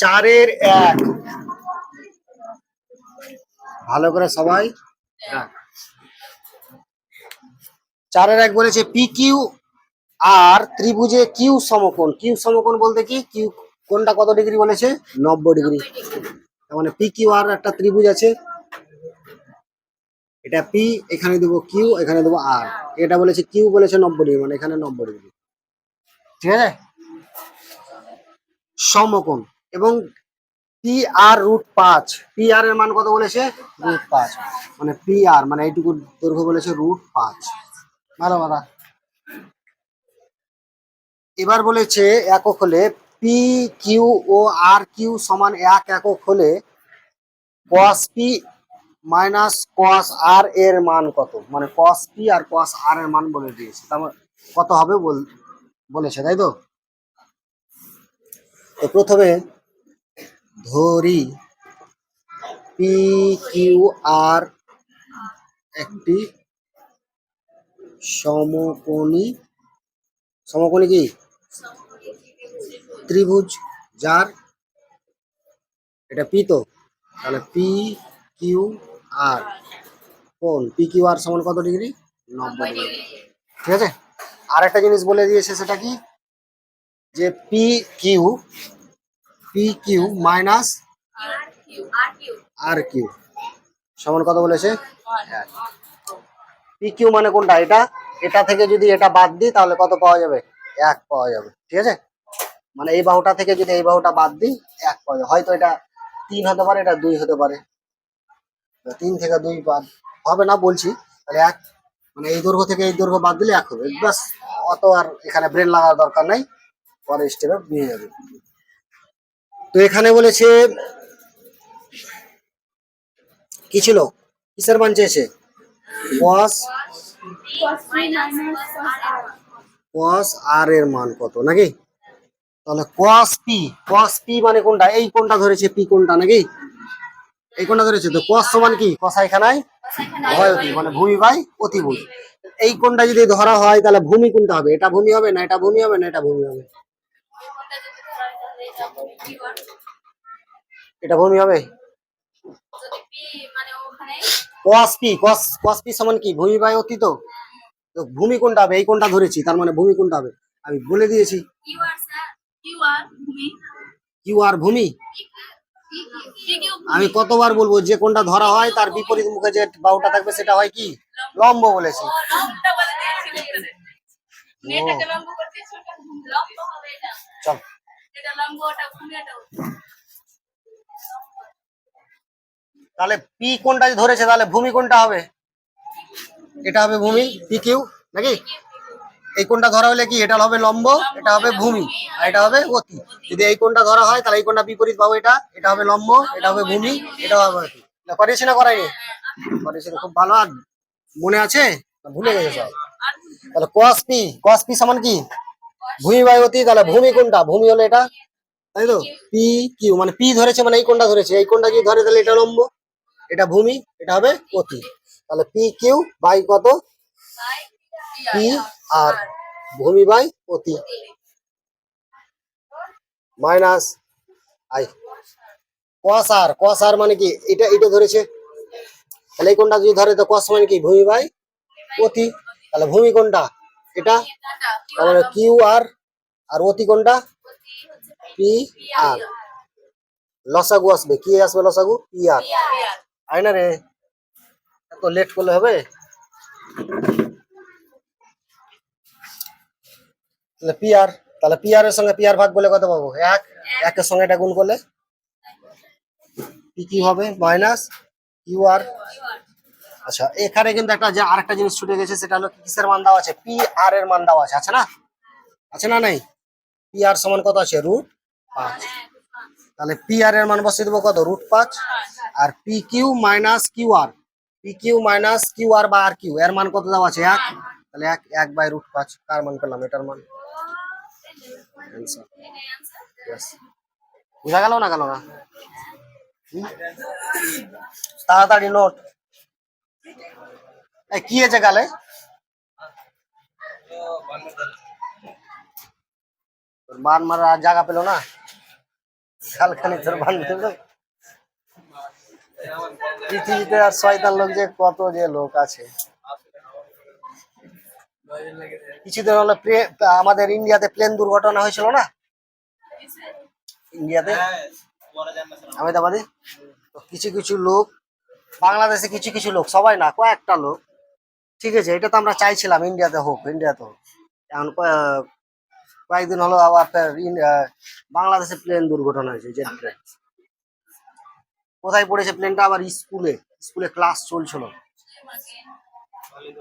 চারের এক। ভালো করে সবাই। চারের এক বলেছে পি কিউ আর ত্রিভুজে কিউ সমকোণ। কিউ সমকোণ বলতে কি? কিউ কোনটা কত ডিগ্রি বলেছে? নব্বই ডিগ্রি। তার মানে পি কিউ আর একটা ত্রিভুজ আছে। এটা পি এখানে দেবো কিউ এখানে দেবো আর এটা বলেছে কিউ বলেছে নব্বই ডিগ্রি মানে এখানে নব্বই ডিগ্রি। ঠিক আছে? সমকোণ। এবং পি আর রুট পাঁচ। পি আর এর মান কত বলেছে? রুট পাঁচ। মানে পি আর মানে এইটুকু দৈর্ঘ্য বলেছে রুট পাঁচ। ভালো কথা। এবার বলেছে একক হলে পি কিউ ও আর কিউ সমান এক একক হলে কস পি মাইনাস কস আর এর মান কত? মানে কস পি আর কস আর এর মান বলে দিয়েছে। তার মানে কত হবে বল, বলেছে, তাই তো প্রথমে ধরি। পি কিউ আর একটি সমকোণী সমকোণী কি? ত্রিভুজ, যার এটা পি তো। তাহলে পি কিউ আর কোন পি কিউ আর সমান কত ডিগ্রি? নব্বই ডিগ্রি। ঠিক আছে? আর একটা জিনিস বলে দিয়েছে সেটা কি? যে P Q P minus R Q সমান কত বলেছে? পি কিউ মানে কোনটা? এটা? এটা থেকে যদি এটা বাদ দিই, তাহলে কত পাওয়া যাবে? এক পাওয়া যাবে। ঠিক আছে? মানে এই বাহুটা থেকে যদি এই বাহুটা বাদ দিই, এক পাওয়া যাবে। হয়তো এটা তিন হতে পারে, এটা দুই হতে পারে। তিন থেকে দুই বাদ হবে না বলছি, তাহলে এক। মানে এই দৈর্ঘ্য থেকে এই দৈর্ঘ্য বাদ দিলে এক হবে। বাস অত আর এখানে ব্রেন লাগার দরকার নাই। পরে স্টেপে নিয়ে যাবে। তো এখানে বলেছে, কি ছিল? কিসের মান চেয়েছে cos cos আর এর মান কত, নাকি? তাহলে cos p cos p মানে কোনটা? এই কোনটা ধরেছে p কোনটা, নাকি? এই কোনটা ধরেছে? তো cos সমান কি? কসাই খানায় ভয়তি মানে ভূমি বাই অতিভুজ এই কোনটা যদি ধরা হয়, তাহলে ভূমি কোনটা হবে? এটা ভূমি হবে না এটা ভূমি হবে না এটা ভূমি হবে? এটা ভূমি হবে? cos cos p সমান কি? ভূমি বাই অতি তো ভূমি কোনটা হবে? এই কোনটা ধরেছি তার মানে ভূমি কোনটা হবে? আমি বলে দিয়েছি। কিউ আর ভূমি? আমি কতবার বলব যে কোনটা ধরা হয় তার বিপরীত মুখে যে বাহুটা থাকবে সেটা হয় কি? লম্ব বলেছি। তাহলে পি কোনটা ধরেছে, তাহলে ভূমি কোনটা হবে? এটা হবে ভূমি পি কিউ নাকি? এই কোনটা ধরা হলে কি? এটা হবে লম্ব, এটা হবে ভূমি, আর এটা হবে অতি। যদি এই কোনটা ধরা হয়, তাহলে এই কোনটা বিপরীত পাবো এটা? এটা হবে লম্ব, এটা হবে ভূমি, এটা হবে অতি। এটা করিয়েছি না করাইনি করিয়েছি তো খুব ভালো। আর মনে আছে? ভুলে গেছে তাহলে কস পি কস পি সমান কি? ভূমি বাই অতি তাহলে ভূমি কোনটা? ভূমি হলো এটা? তাই তো? পি কিউ মানে পি ধরেছে মানে এই কোনটা ধরেছে? এই কোনটা যদি ধরে তাহলে এটা লম্ব। এটা ভূমি, এটা হবে অতি। তাহলে পি কিউ বাই কত? পি আর ভূমি বাই অতি। Minus I. কস আর কস আর মানে কি? এটা এটা ধরেছে। তাহলে এই কোনটা যদি ধরে তো কস মানে কি? ভূমি বাই অতি। তাহলে ভূমি কোনটা? এটা? মানে কিউ আর আর অতি কোনটা? পি আর লসাগু আসবে। কি আসবে লসাগু? পি আর আয় না রে? এত লেট করলে হবে? তাহলে পি আর তাহলে পি আর এর সঙ্গে পি আর ভাগ করলে কত পাবো? এক। একের সঙ্গে এটা গুণ করলে? পি কি হবে? মাইনাস কিউ আর আচ্ছা এখানে কিন্তু একটা যে আরেকটা জিনিস ছুটে গেছে, সেটা হলো কিসের মান দেওয়া আছে? পি আর এর মান দেওয়া আছে আছে না? আছে না নাই? পি আর সমান কত আছে? রুট পাঁচ। তাহলে পি আর এর মান বসিয়ে দেবো কত? রুট পাঁচ। আর P Q minus Q R P Q minus Q R বা আর কিউ এর মান কত দেওয়া আছে? এক। তাহলে এক এক বাই রুট পাঁচ। কার মান পেলাম এটার মান. বোঝা গেল না গেল না? তাড়াতাড়ি নোট কি হয়েছে গালে? তোর বান মারা জায়গা পেল না। শালখানি তোর বান্ধব পৃথিবীতে আর শয়তান লোক যে কত যে লোক আছে। কিছুদিন হলো আমাদের ইন্ডিয়াতে প্লেন দুর্ঘটনা হয়েছিল না? ইন্ডিয়াতে? আহমেদাবাদে? তো কিছু কিছু লোক বাংলাদেশে কিছু কিছু লোক, সবাই না, কয়েকটা লোক। ঠিক আছে, এটা তো আমরা চাইছিলাম ইন্ডিয়াতে হোক ইন্ডিয়াতে হোক। এখন কয়েকদিন হলো আবার বাংলাদেশে প্লেন দুর্ঘটনা হয়েছে জেট প্লেন কোথায় পড়েছে প্লেনটা আবার স্কুলে স্কুলে ক্লাস চলছিল।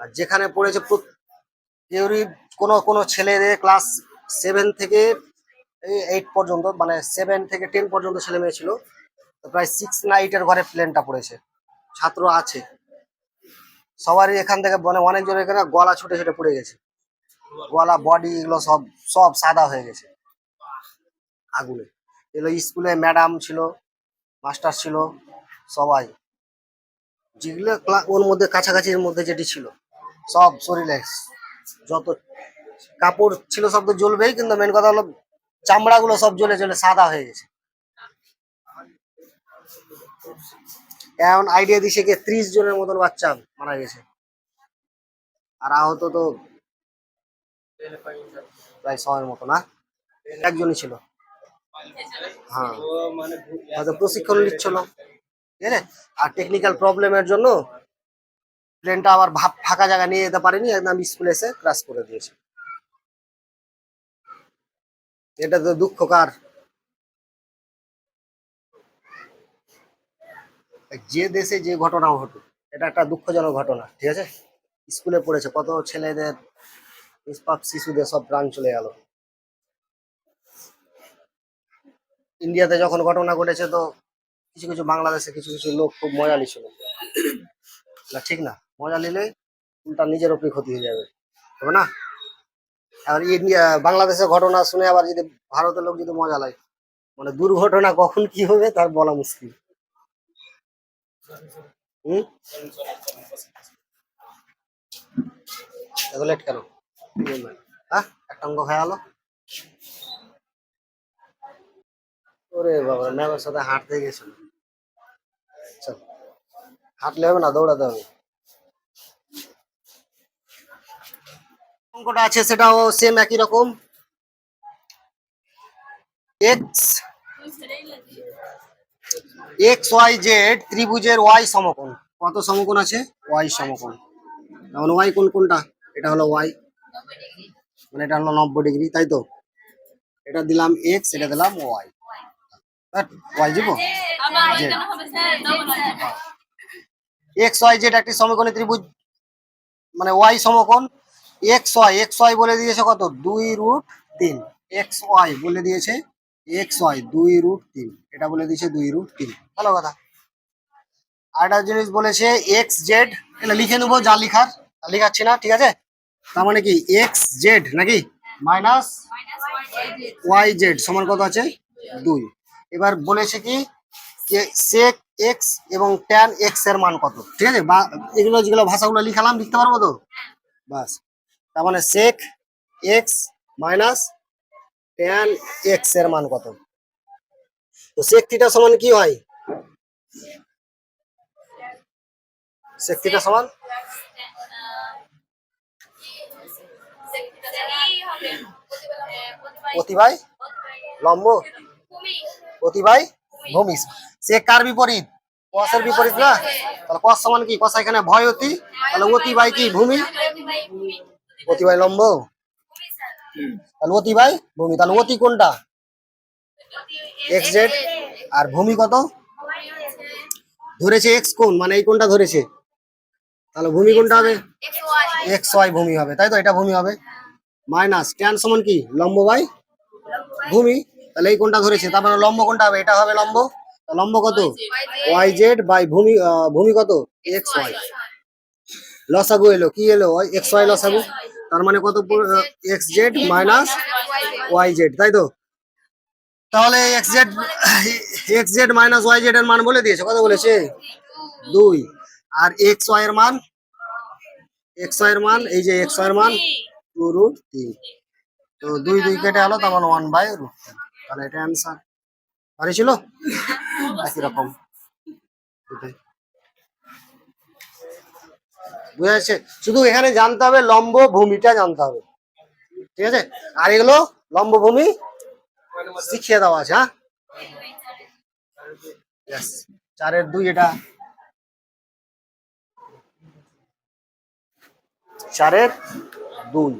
আর যেখানে পড়েছে কেউরই কোনো কোনো ছেলেদের ক্লাস সেভেন থেকে এইট পর্যন্ত মানে সেভেন থেকে টেন পর্যন্ত ছেলে। মেয়ে ছিল প্রায় সিক্স না এইটের ঘরে প্লেনটা পড়েছে। ছাত্র আছে। সবারই এখান থেকে মানে অনেকজন এখানে গলা ছুটে ছুটে পড়ে গেছে। গলা বডি এগুলো সব সব সাদা হয়ে গেছে। আগুনে। এগুলো স্কুলে ম্যাডাম ছিল মাস্টার ছিল, সবাই। যেগুলো ওর মধ্যে কাছাকাছির মধ্যে যেটি ছিল, সব শরীরে যত কাপড় ছিল সব তো জ্বলবেই, কিন্তু মেন কথা হলো চামড়াগুলো সব জ্বলে জ্বলে সাদা হয়ে গেছে। এখন আইডিয়া দিছে কি ত্রিশ জনের মতন বাচ্চা মারা গেছে। আর আহত তো প্রায় ছয়ের মতো না? একজনই ছিল। হ্যাঁ। হয়তো প্রশিক্ষণ নিচ্ছিল। ঠিক আর টেকনিক্যাল প্রবলেমের জন্য প্লেনটা আবার ভাব ফাঁকা জায়গা নিয়ে যেতে পারেনি। একদম স্কুলে এসে ক্রাশ করে দিয়েছে। এটা তো দুঃখকার যে দেশে যে ঘটনা ঘটুক, এটা একটা দুঃখজনক ঘটনা, ঠিক আছে? স্কুলে পড়েছে, কত ছেলেদের নিষ্পাপ শিশুদের সব প্রাণ চলে গেল। ইন্ডিয়াতে যখন ঘটনা ঘটেছে তো কিছু কিছু বাংলাদেশে কিছু কিছু লোক খুব মজা নিছিল না, ঠিক না, মজা নিলে উল্টা নিজের উপরে ক্ষতি হয়ে যাবে, হবে না? আর ইন্ডিয়া, বাংলাদেশের ঘটনা শুনে আবার যদি ভারতের লোক যদি মজা লাগে মানে দুর্ঘটনা কখন কি হবে তার বলা মুশকিল। হুম এত লেট কেন হ্যাঁ একটা অঙ্গ হয়ে গেল ওরে বাবা ম্যামের সাথে হাঁটতে গেছিল চল হাঁটলে হবে না দৌড়াতে হবে অঙ্কটা আছে সেটাও সেম একই রকম এক্স এক্স ওয়াই জেড ত্রিভুজের ওয়াই সমকোণ। কত সমকোণ আছে? ওয়াই সমকোণ। যেমন ওয়াই কোন কোনটা? এটা হলো ওয়াই মানে এটা হলো নব্বই ডিগ্রি তাই তো? এটা দিলাম এক্স এটা দিলাম ওয়াই ওয়াই দিব? এক্স ওয়াই জেড একটি সমকোণী ত্রিভুজ মানে ওয়াই সমকোণ। এক্স ওয়াই এক্স ওয়াই বলে দিয়েছে কত? দুই রুট তিন। এক্স ওয়াই বলে দিয়েছে এক্স ওয়াই দুই রুট তিন। এটা বলে দিয়েছে দুই রুট তিন। ভালো কথা। আরেকটা জিনিস বলেছে এক্স জেড এটা লিখে নেব যা লিখার। তা লিখাচ্ছি না ঠিক আছে? তার মানে কি? এক্স জেড নাকি? মাইনাস ওয়াই জেড সমান কত আছে? দুই। এবার বলেছে কি? সেক এক্স এবং ট্যান এক্সের মান কত? ঠিক আছে? বা এগুলো যেগুলো ভাষাগুলো লিখালাম লিখতে পারব তো? বাস। তার মানে সেক এক্স মাইনাস ট্যান এক্সের মান কত? তো সেক থিটা সমান কি হয়? সেক থিটা সমান? প্রতিভাই লম্ব? প্রতিভাই ভূমি সে কার বিপরীত? কসের বিপরীত না? তাহলে কস সমান কি? কস এখানে ভয় অতি, তাহলে অতিবাই কি? ভূমি? অতিবাই লম্ব? তাহলে অতিবাই ভূমি তাহলে অতি কোনটা? এক্স জেড আর ভূমি কত? ধরেছে এক্স কোন? মানে এই কোনটা ধরেছে? তাহলে ভূমি কোনটা হবে? এক্স ওয়াই ভূমি হবে। তাই তো? এটা ভূমি হবে। মাইনাস ট্যান সমান কি? লম্ব বাই ভূমি। তাহলে এই কোনটা ধরেছে? তারপরে লম্ব কোনটা হবে? এটা হবে লম্ব। তা লম্ব কত? ওয়াই জেড বাই ভূমি ভূমি কত? এক্স ওয়াই লসাগু এলো। কি এলো? এক্স ওয়াই লসাগু? তার মানে কত X Z minus Y Z তাই তো? তাহলে X Z X Z minus Y Z এর মান বলে দিয়েছে কত বলেছে? দুই। আর এক্স ওয়াই এর মান? এক্স ওয়াই এর মান এই যে এক্স ওয়াই এর মান টু রুট তিন তো দুই দুই কেটে গেল তার মানে ওয়ান বাই রুট তাহলে এটা অ্যান্সার ভারী ছিল? একই রকম। বুঝা শুধু এখানে জানতে হবে লম্ব ভূমিটা জানতে হবে। ঠিক আছে? আর এগুলো লম্ব ভূমি শিখিয়ে দেওয়া আছে হ্যাঁ? চারের দুই এটা। চারের দুই।